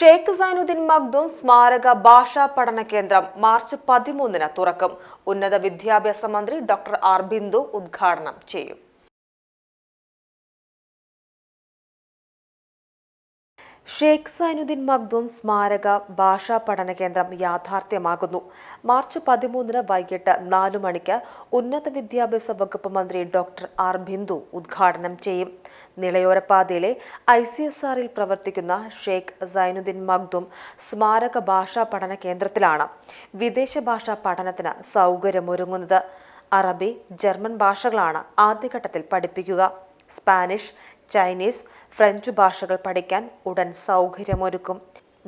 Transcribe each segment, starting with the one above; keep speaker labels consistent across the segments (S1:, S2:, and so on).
S1: ഷേഖ് സൈനുദ്ദീൻ മഖ്ദൂം സ്മാരക ഭാഷാ പഠന കേന്ദ്രം മാർച്ച് പതിമൂന്നിന് തുറക്കും. ഉന്നത വിദ്യാഭ്യാസ മന്ത്രി ഡോക്ടർ ആർ ബിന്ദു ഉദ്ഘാടനം ചെയ്യും. ഷേഖ് സൈനുദ്ദീൻ മഖ്ദൂം സ്മാരക ഭാഷാ പഠന കേന്ദ്രം യാഥാർത്ഥ്യമാകുന്നു മാർച്ച് പതിമൂന്നിന് വൈകിട്ട് നാലു മണിക്ക് ഉന്നത വിദ്യാഭ്യാസ വകുപ്പ് മന്ത്രി ഡോക്ടർ ആർ ബിന്ദു ഉദ്ഘാടനം ചെയ്യും. നിളയോരപാതയിലെ ഐ സി എസ് ആറിൽ പ്രവർത്തിക്കുന്ന ഷേഖ് സൈനുദ്ദീൻ മഖ്ദൂം സ്മാരക ഭാഷാ പഠന കേന്ദ്രത്തിലാണ് വിദേശ ഭാഷാ പഠനത്തിന് സൗകര്യമൊരുങ്ങുന്നത്. അറബി ജർമ്മൻ ഭാഷകളാണ് ആദ്യഘട്ടത്തിൽ പഠിപ്പിക്കുക. സ്പാനിഷ് ചൈനീസ് ഫ്രഞ്ച് ഭാഷകൾ പഠിക്കാൻ ഉടൻ സൗകര്യമൊരുക്കും.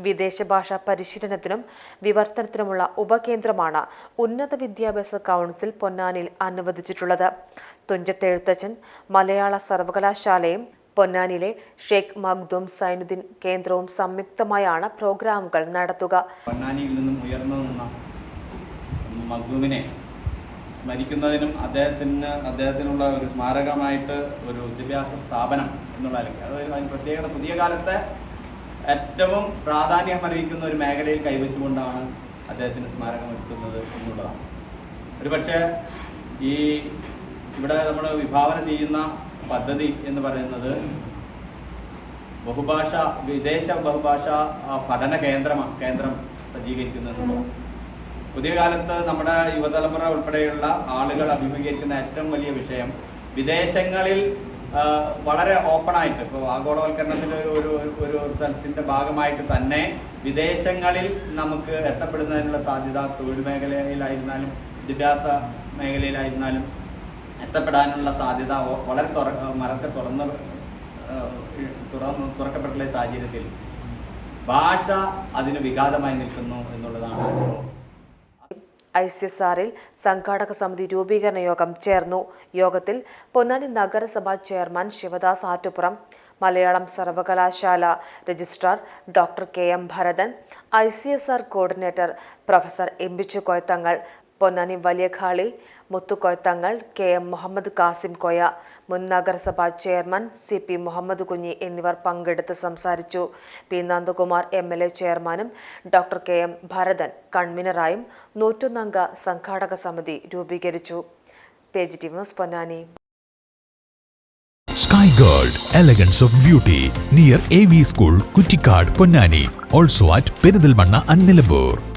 S1: വിദേശ ഭാഷാ പരിശീലനത്തിനും വിവർത്തനത്തിനുമുള്ള ഉപകേന്ദ്രമാണ് ഉന്നത വിദ്യാഭ്യാസ കൗൺസിൽ പൊന്നാനിൽ അനുവദിച്ചിട്ടുള്ളത്. തുഞ്ചത്തെഴുത്തച്ഛൻ മലയാള സർവകലാശാലയും പൊന്നാനിലെ ഷെയ്ഖ് മഖ്ദൂം സൈനുദ്ദീൻ കേന്ദ്രവും സംയുക്തമായാണ് പ്രോഗ്രാമുകൾ നടത്തുക.
S2: പൊന്നാനിയിൽ നിന്നും ഉയർന്നു നിന്ന മഖ്ദൂമിനെ സ്മരിക്കുന്നതിനും അദ്ദേഹത്തിന് അദ്ദേഹത്തിനുള്ള ഒരു സ്മാരകമായിട്ട് ഒരു വിദ്യാഭ്യാസ സ്ഥാപനം എന്നുള്ള നിലയ്ക്ക്. അതായത് അതിന് പ്രത്യേകത. പുതിയ കാലത്തെ ഏറ്റവും പ്രാധാന്യം അറിയിക്കുന്ന ഒരു മേഖലയിൽ കൈവച്ചുകൊണ്ടാണ് അദ്ദേഹത്തിന് സ്മാരകം എത്തുന്നത് എന്നുള്ളതാണ്. ഒരുപക്ഷെ ഈ ഇവിടെ നമ്മൾ വിഭാവന ചെയ്യുന്ന പദ്ധതി എന്ന് പറയുന്നത് ബഹുഭാഷ വിദേശ ബഹുഭാഷ പഠന കേന്ദ്രമാണ് കേന്ദ്രം സജ്ജീകരിക്കുന്നത് പുതിയ കാലത്ത് നമ്മുടെ യുവതലമുറ ഉൾപ്പെടെയുള്ള ആളുകൾ അഭിമുഖീകരിക്കുന്ന ഏറ്റവും വലിയ വിഷയം വിദേശങ്ങളിൽ വളരെ ഓപ്പൺ ആയിട്ട് ഇപ്പോൾ ആഗോളവൽക്കരണത്തിന്റെ ഒരു ഒരു സ്ഥലത്തിന്റെ ഭാഗമായിട്ട് തന്നെ വിദേശങ്ങളിൽ നമുക്ക് എത്തപ്പെടുന്നതിനുള്ള സാധ്യത തൊഴിൽ മേഖലയിലായിരുന്നാലും വിദ്യാഭ്യാസ മേഖലയിലായിരുന്നാലും എത്തപ്പെടാനുള്ള സാധ്യത വളരെ തുറ മരത്തെ തുറന്ന് തുറന്ന് തുറക്കപ്പെട്ടുള്ള സാഹചര്യത്തിൽ ഭാഷ അതിന് വിഘാതമായി നിൽക്കുന്നു എന്നുള്ളതാണ്
S1: ഐ സി എസ് ആറിൽ സംഘാടക സമിതി രൂപീകരണ യോഗം ചേർന്നു. യോഗത്തിൽ പൊന്നാനി നഗരസഭാ ചെയർമാൻ ശിവദാസ് ആറ്റുപുറം മലയാളം സർവകലാശാല registrar doctor K M Bharathan I C S R coordinator professor M Bichu Koyathangal Ponnani Valiyakhali Muthukoyathangal K M Muhammad Kasim Koya മുൻ നഗരസഭാ chairman C P Muhammad Kunhi എന്നിവർ പങ്കെടുത്ത് സംസാരിച്ചു P Nandakumar M L A ചെയർമാനും doctor K M Bharathan കൺവീനറായും നൂറ്റൊന്നംഗ സംഘാടക സമിതി രൂപീകരിച്ചു page news Ponnani
S3: Sky Gold, elegance of beauty, near AV School, Kuttikad, Ponnani. Also at Perudalmanna and.